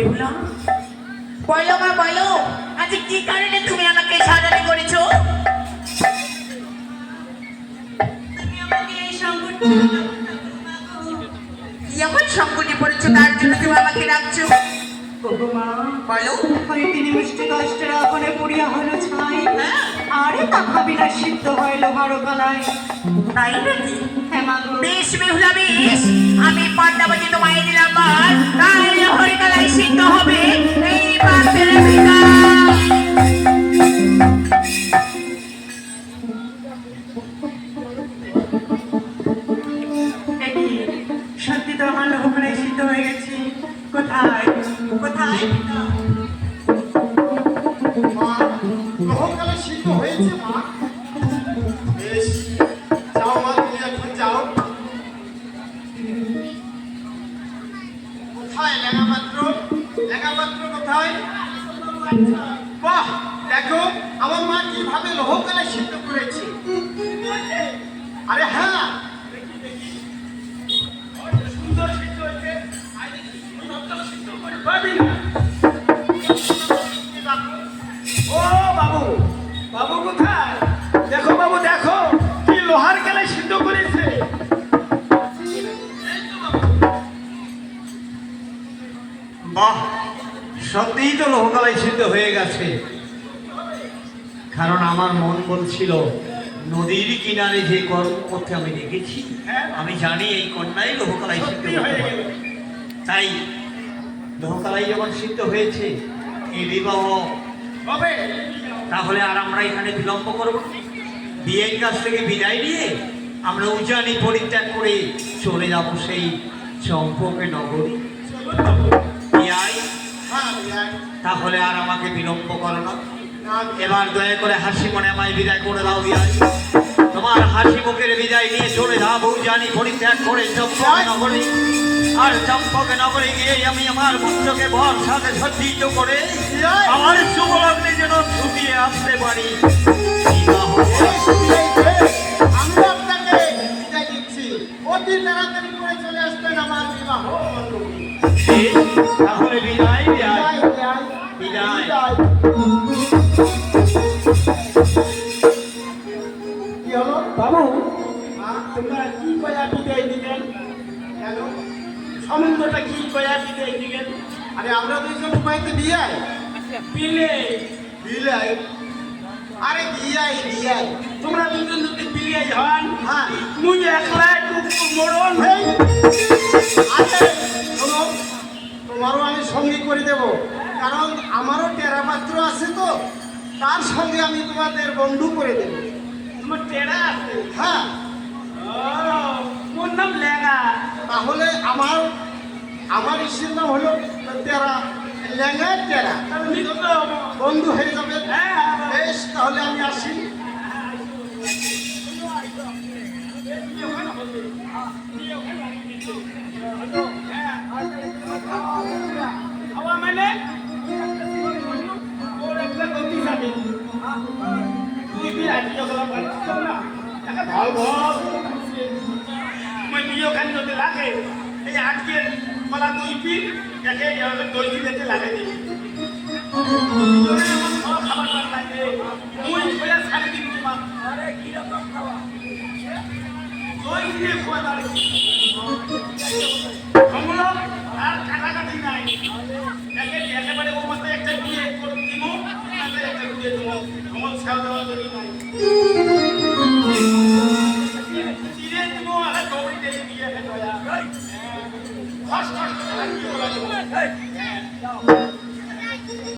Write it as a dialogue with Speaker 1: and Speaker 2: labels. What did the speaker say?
Speaker 1: বেহুলা বলো মা বলো আজ কি কারণে তুমি আমাকে সাজানি করেছ?
Speaker 2: তুমি আমাকে এই
Speaker 1: এমন সংকটে পড়েছো? তার জন্য তুমি আমাকে ডাকছো।
Speaker 2: ওগো মা
Speaker 1: বলো।
Speaker 2: ওই তিনি মিষ্টি কষ্টের আপনে পড়িয়া হলো ছাই।
Speaker 1: হ্যাঁ?
Speaker 2: সিদ্ধ হয় লোহার গলায়
Speaker 1: তাই নাকি?
Speaker 2: হ্যাঁ মা
Speaker 1: বেশ বেহুলা বেশ। আমি পান্ডাবাজি তোমায়
Speaker 2: তো আমার লোহকড়াই সিদ্ধ হয়ে গেছে। কোথায়? কোথায়?
Speaker 3: মা সিদ্ধ হয়েছে, মা। বেশ, যাও মা, তুমি এখন যাও। কোথায় লেখাপাত্র লেখাপাত্র কোথায়? বাহ, দেখো, আমার মা কীভাবে লোহকালে সিদ্ধ সত্যিই তো লোহকালাই সিদ্ধ হয়ে গেছে কারণ আমার মন বলছিল নদীর কিনারে যে কর্ম করতে আমি দেখেছি আমি জানি এই কন্যাই লোহকালাই সিদ্ধ পারে। তাই লোহকালাই যখন সিদ্ধ হয়েছে এই বিবাহ হবে তাহলে আর আমরা এখানে বিলম্ব করব। বিয়ের কাছ থেকে বিদায় নিয়ে আমরা উজানি পরিত্যাগ করে চলে যাব সেই চম্পকে নগরী তাহলে আর আমাকে বিলম্ব করো না। এবার দয়া করে হাসি মনে আমায় বিদায় করে দাও বিয়াই তোমার হাসি মুখের বিদায় নিয়ে চলে যাব জানি পরিত্যাগ করে নগরী। আর চম্পক নগরে গিয়ে আমি আমার পুত্রকে বর সাথে সজ্জিত করে আমার শুভ লগ্নে যেন ছুটিয়ে আসতে পারি।
Speaker 4: আপনাকে দিচ্ছি। অতি তাড়াতাড়ি করে চলে আসবেন আমার বিবাহ
Speaker 3: বাবু
Speaker 4: মা, তোমরা কি কয়া বিদায় দিলেন কেন? সমুদ্রটা কি কয়া বিদায় দিলেন আরে আমরা দুইজন উপায়তে বিয়াই বিলে। বিলাই আরে বিয়াই বিয়াই তোমরা দুজন যদি বিয়াই হন হ্যাঁ। মুই একলা মরণ হই। আরে শোনো তোমারও আমি সঙ্গী করে দেব। কারণ আমারও টেরা পাত্র আছে তো তার সঙ্গে আমি তোমাদের বন্ধু করে দেব। তোমার টেরা আছে হ্যাঁ। কোন নাম লেগা তাহলে আমার আমার ইসের নাম হলো টেরা লেঙ্গা টেরা বন্ধু হয়ে যাবে। বেশ। লাগে এই আজকে কলা দুই পিন একে দই দিতে লাগে মুই কইয়া ছাড়ি দিবি তোমার আরে কি রকম খাওয়া দই দিয়ে খোয়া দাঁড়িয়ে নাই একেবারে ও মাথায় একটা বিয়ে দিব একটা বিয়ে দেবো আমার ছেলে you.